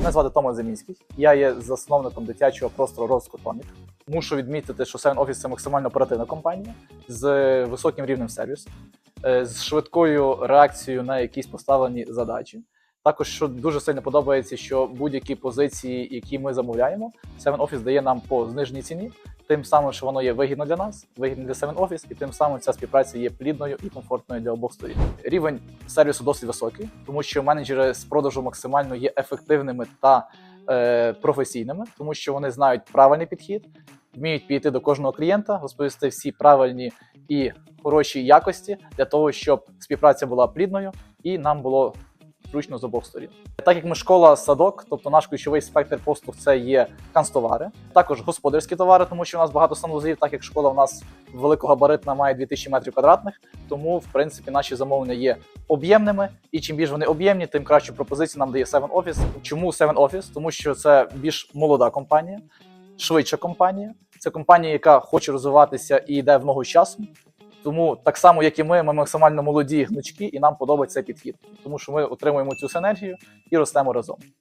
Мене звати Томас Земінський. Я є засновником дитячого простору розвитку Томік. Мушу відмітити, що Seven Office – це максимально оперативна компанія з високим рівнем сервісу, е, з швидкою реакцією на якісь поставлені задачі. Також, що дуже сильно подобається, що будь-які позиції, які ми замовляємо, Seven Office дає нам по зниженій ціні, тим самим, що воно є вигідно для нас, вигідно для Seven Office, і тим самим ця співпраця є плідною і комфортною для обох сторін. Рівень сервісу досить високий, тому що менеджери з продажу максимально є ефективними та е, професійними, тому що вони знають правильний підхід, вміють підійти до кожного клієнта, розповісти всі правильні і хороші якості для того, щоб співпраця була плідною і нам було зручно з обох сторін. Так як ми школа садок, тобто наш ключовий спектр послуг це є канцтовари, також господарські товари, тому що у нас багато санвузлів, так як школа у нас великогабаритна має 2000 метрів квадратних, тому в принципі наші замовлення є об'ємними, і чим більш вони об'ємні, тим кращу пропозицію нам дає Seven Office. Чому Seven Office? Тому що це більш молода компанія, швидша компанія. Це компанія, яка хоче розвиватися і йде в ногу з часом. Тому так само, як і ми, ми максимально молоді гнучки, і нам подобається підхід, тому що ми отримуємо цю синергію і ростемо разом.